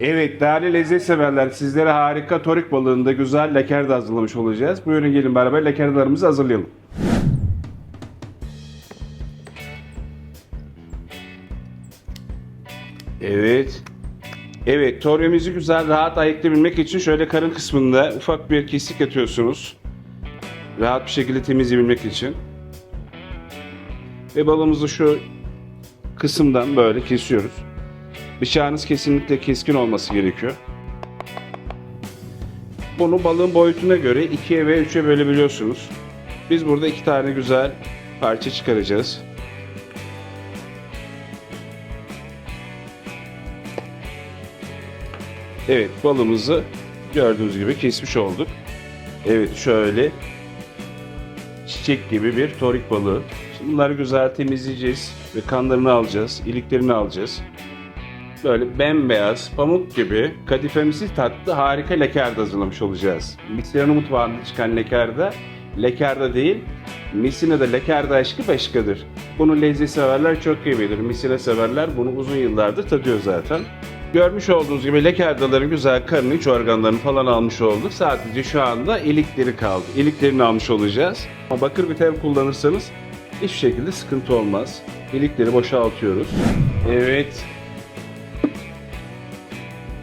Evet değerli lezzet severler sizlere harika torik balığında güzel lekerde hazırlamış olacağız. Buyurun gelin beraber lekerdalarımızı hazırlayalım. Evet. Evet toryemizi güzel rahat ayıklayabilmek için şöyle karın kısmında ufak bir kesik atıyorsunuz. Rahat bir şekilde temizleyebilmek için. Ve balığımızı şu kısımdan böyle kesiyoruz. Bıçağınız kesinlikle keskin olması gerekiyor. Bunu balığın boyutuna göre ikiye ve üçe bölebiliyorsunuz. Biz burada iki tane güzel parça çıkaracağız. Evet balığımızı gördüğünüz gibi kesmiş olduk. Evet şöyle çiçek gibi bir torik balığı. Şimdi bunları güzel temizleyeceğiz ve kanlarını alacağız, iliklerini alacağız. Böyle bembeyaz, pamuk gibi kadifemsi tatlı harika lekerda hazırlamış olacağız. Misyonu mutfağında çıkan lekerda, lekerda değil, Misine'de lekerda aşkı başkadır. Bunu lezzet severler çok iyi bilir. Misine severler bunu uzun yıllardır tadıyor zaten. Görmüş olduğunuz gibi lekerdaların güzel karın iç organlarını falan almış olduk. Sadece şu anda ilikleri kaldı. İliklerini almış olacağız. Ama bakır bir tel kullanırsanız hiçbir şekilde sıkıntı olmaz. İlikleri boşaltıyoruz. Evet.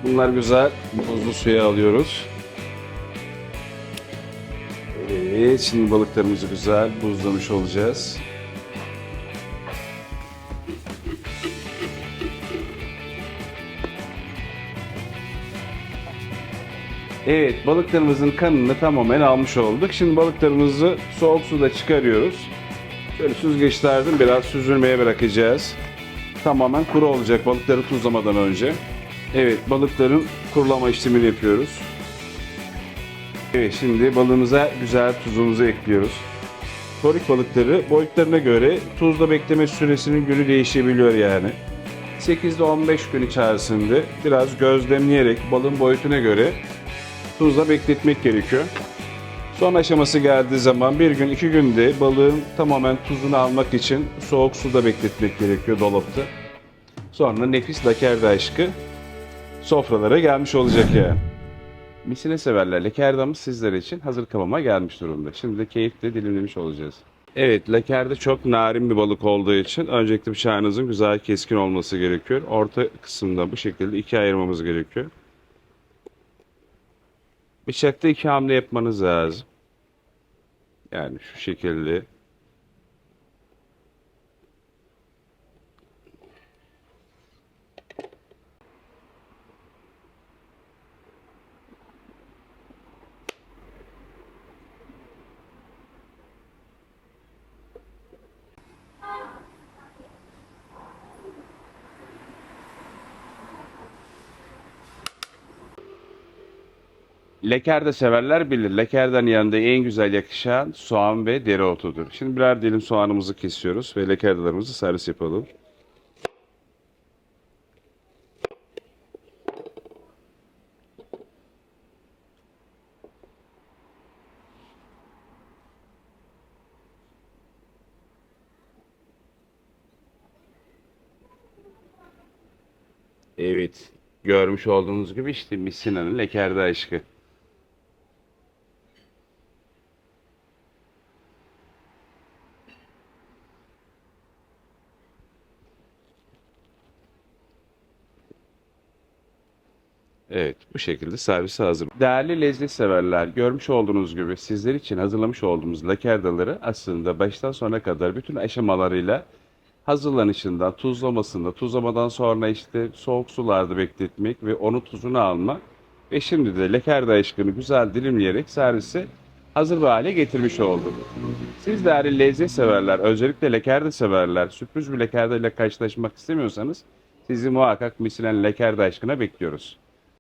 Bunlar güzel buzlu suya alıyoruz. Evet, şimdi balıklarımızı güzel buzlamış olacağız. Evet, balıklarımızın kanını tamamen almış olduk. Şimdi balıklarımızı soğuk suda çıkarıyoruz. Şöyle süzgeçlerden biraz süzülmeye bırakacağız. Tamamen kuru olacak balıkları tuzlamadan önce. Evet, balıkların kurulama işlemini yapıyoruz. Evet, şimdi balığımıza güzel tuzumuzu ekliyoruz. Torik balıkları boyutlarına göre tuzla bekleme süresinin günü değişebiliyor yani. 8 ile 15 gün içerisinde biraz gözlemleyerek balın boyutuna göre tuzla bekletmek gerekiyor. Son aşaması geldiği zaman bir gün iki günde balığın tamamen tuzunu almak için soğuk suda bekletmek gerekiyor dolapta. Sonra nefis lakerda aşkı sofralara gelmiş olacak yani. Misine severler lekerdamız sizler için hazır kıvama gelmiş durumda. Şimdi de keyifle dilimlemiş olacağız. Evet lekerde çok narin bir balık olduğu için öncelikle bıçağınızın güzel keskin olması gerekiyor. Orta kısımda bu şekilde ikiye ayırmamız gerekiyor. Bıçakta iki hamle yapmanız lazım. Yani şu şekilde. Leker de severler bilir. Lekerden yanında en güzel yakışan soğan ve dereotudur. Şimdi birer dilim soğanımızı kesiyoruz ve lekerdalarımızı servis yapalım. Evet, görmüş olduğunuz gibi işte Missina'nın lekerde aşkı. Evet, bu şekilde servise hazır. Değerli lezzet severler, görmüş olduğunuz gibi sizler için hazırlamış olduğumuz lakerdaları aslında baştan sona kadar bütün aşamalarıyla hazırlanışından, tuzlamasında, tuzlamadan sonra işte soğuk sularda bekletmek ve onu tuzunu almak ve şimdi de lekerda aşkını güzel dilimleyerek servise hazır bir hale getirmiş olduk. Siz değerli lezzet severler, özellikle lekerda severler, sürpriz bir lekerda ile karşılaşmak istemiyorsanız sizi muhakkak Misilen Lekerda aşkına bekliyoruz.